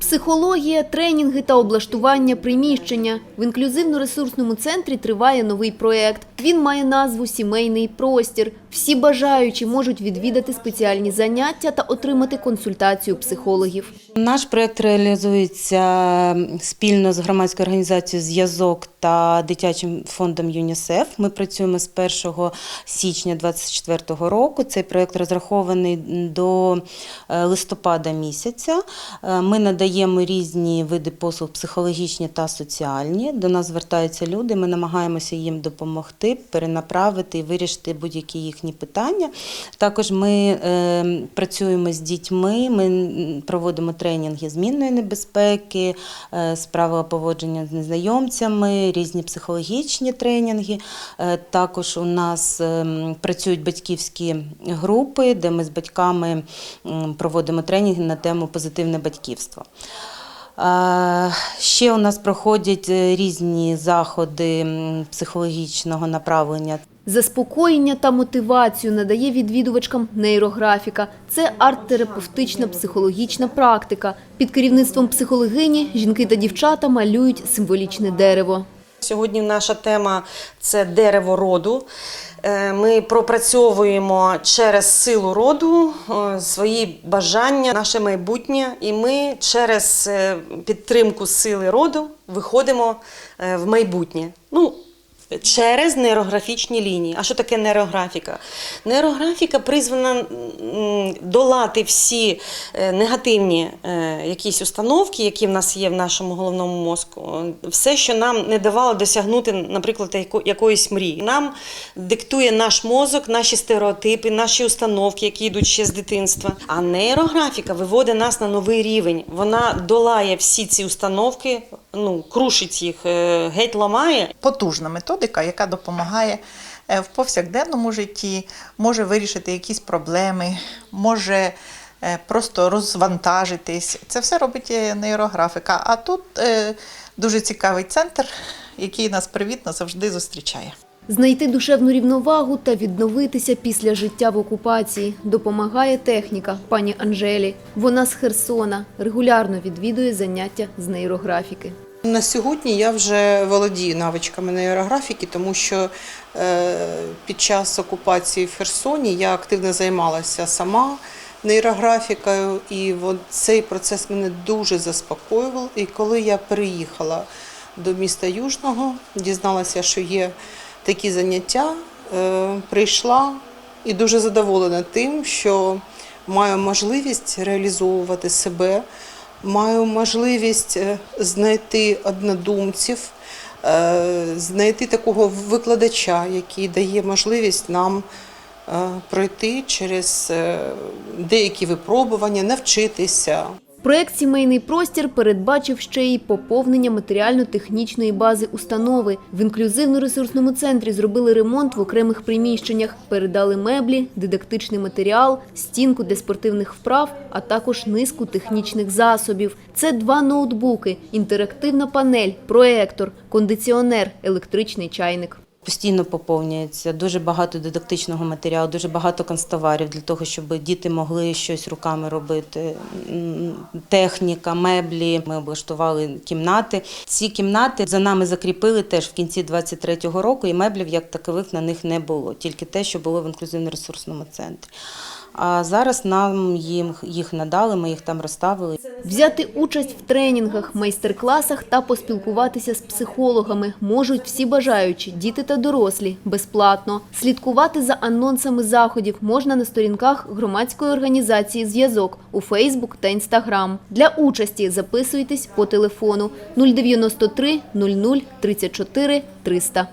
Психологія, тренінги та облаштування приміщення. В інклюзивно-ресурсному центрі триває новий проєкт. Він має назву «Сімейний простір». Всі бажаючі можуть відвідати спеціальні заняття та отримати консультацію психологів. Наш проект реалізується спільно з громадською організацією Зв'язок та дитячим фондом ЮНІСЕФ. Ми працюємо з 1 січня 2024 року. Цей проект розрахований до е, листопада місяця. Е, Ми надаємо різні види послуг психологічні та соціальні. До нас звертаються люди. Ми намагаємося їм допомогти, перенаправити і вирішити будь-які їхні питання. Також ми е, працюємо з дітьми. Ми проводимо тренінги змінної небезпеки, з поводження з незнайомцями, різні психологічні тренінги. Е, Також у нас ем, працюють батьківські групи, де ми з батьками проводимо тренінги на тему позитивне батьківство. Е, Ще у нас проходять е, різні заходи психологічного направлення. Заспокоєння та мотивацію надає відвідувачкам нейрографіка. Це арт-терапевтична психологічна практика. Під керівництвом психологині жінки та дівчата малюють символічне дерево. Сьогодні наша тема це дерево роду. Е, Ми пропрацьовуємо через силу роду е, свої бажання, наше майбутнє, і ми через е, підтримку сили роду виходимо в майбутнє. Ну, Через нейрографічні лінії. А що таке нейрографіка? Нейрографіка призвана долати всі е, негативні е, якісь установки, які в нас є в нашому головному мозку. Все, що нам не давало досягнути, наприклад, яко- якоїсь мрії. Нам диктує наш мозок, наші стереотипи, наші установки, які йдуть ще з дитинства. А нейрографіка виводить нас на новий рівень. Вона долає всі ці установки, ну, крушить їх, е, геть ламає потужна методика, яка допомагає е, в повсякденному житті, може вирішити якісь проблеми, може е, просто розвантажитись. Це все робить е, нейрографіка. А тут дуже цікавий центр, який нас привітно завжди зустрічає. Знайти душевну рівновагу та відновитися після життя в окупації допомагає техніка пані Анжелі. Вона з Херсона регулярно відвідує заняття з нейрографіки. На сьогодні я вже володію навичками нейрографіки, тому що е, під час окупації в Херсоні я активно займалася сама нейрографікою, і цей процес мене дуже заспокоював. І коли я приїхала до міста Южного, дізналася, що є такі заняття, е, прийшла і дуже задоволена тим, що маю можливість реалізовувати себе маю можливість е, знайти однодумців, е, знайти такого викладача, який дає можливість нам е, пройти через деякі випробування, навчитися. Проект «Сімейний простір» передбачив ще й поповнення матеріально-технічної бази установи. В інклюзивно-ресурсному центрі зробили ремонт в окремих приміщеннях, передали меблі, дидактичний матеріал, стінку для спортивних вправ, а також низку технічних засобів. Це два ноутбуки, інтерактивна панель, проектор, кондиціонер, електричний чайник. Постійно поповнюється дуже багато дидактичного матеріалу, дуже багато канцтоварів для того, щоб діти могли щось руками робити. Техніка, меблі. Ми облаштували кімнати. Ці кімнати за нами закріпили теж в кінці 23-го року, і меблів як такових на них не було, тільки те, що було в інклюзивно-ресурсному центрі. А зараз нам їм їх надали, ми їх там розставили. Взяти участь в тренінгах, майстер-класах та поспілкуватися з психологами можуть всі бажаючі, діти та дорослі, безплатно. Слідкувати за анонсами заходів можна на сторінках громадської організації «Зв'язок» у Фейсбук та Інстаграм. Для участі записуйтесь по телефону 093 00 34 300.